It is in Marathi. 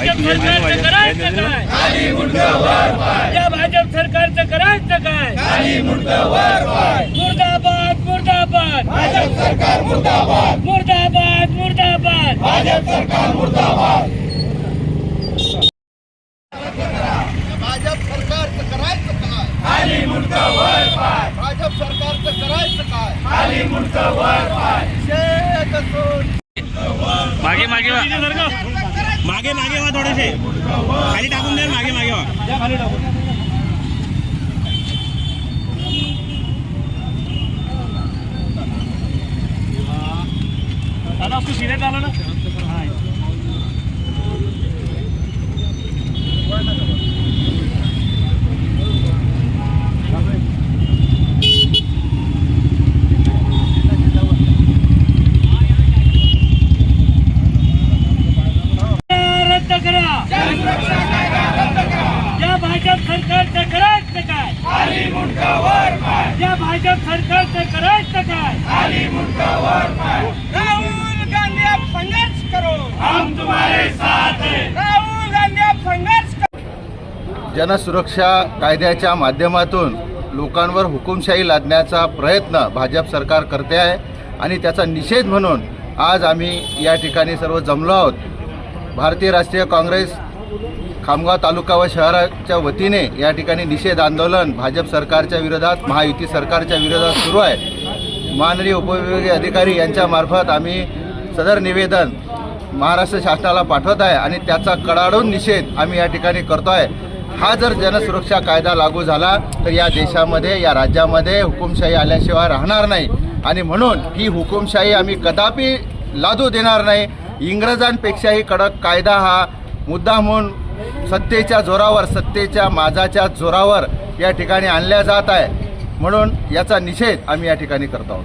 भाजप सरकारचं करायचं काय? या भाजप सरकारचं करायचं काय? मुर्दाबाद मुर्दाबाद. भाजप सरकार मुर्दाबाद. मुर्दाबाद मुर्दाबाद. भाजप सरकार भाजप सरकारचं करायचं काय? खाली मुंडका वर पाय. भाजप सरकारचं करायचं काय? खाली मुंडका वर पाय. शेत असो मागे मागे. मागे मागे वा थोडेसे. खाली टाकून द्या मागे मागे वा. दादा तू सिरियस आला ना रद्द करा या भाजप सरकारचं करायचं काय या भाजप सरकारचं करायचं काय? राहुल गांधी आप संघर्ष करो. हम तुम्हारे साथ हैं. राहुल गांधी आप संघर्ष करो. जनसुरक्षा कायद्याच्या माध्यमातून लोकांवर हुकुमशाही लादण्याचा प्रयत्न भाजप सरकार करते आहे आणि त्याचा निषेध म्हणून आज आम्ही या ठिकाणी सर्व जमलो आहोत. भारतीय राष्ट्रीय काँग्रेस खामगाव तालुका व शहराच्या वतीने या ठिकाणी निषेध आंदोलन भाजप सरकारच्या विरोधात महायुती सरकारच्या विरोधात सुरू आहे. माननीय उपविभागीय अधिकारी यांच्यामार्फत आम्ही सदर निवेदन महाराष्ट्र शासनाला पाठवत आहे आणि त्याचा कडाडून निषेध आम्ही या ठिकाणी करतो आहे हा जर जनसुरक्षा कायदा लागू झाला तर या देशामध्ये या राज्यामध्ये हुकुमशाही आल्याशिवाय राहणार नाही. आणि म्हणून ही हुकुमशाही आम्ही कदापि लादू देणार नाही. इंग्रजांपेक्षाही कडक कायदा हा मुद्दा म्हणून सत्तेच्या जोरावर सत्तेच्या माजाच्या जोरावर या ठिकाणी आणल्या जात आहे. म्हणून याचा निषेध आम्ही या ठिकाणी करत आहोत.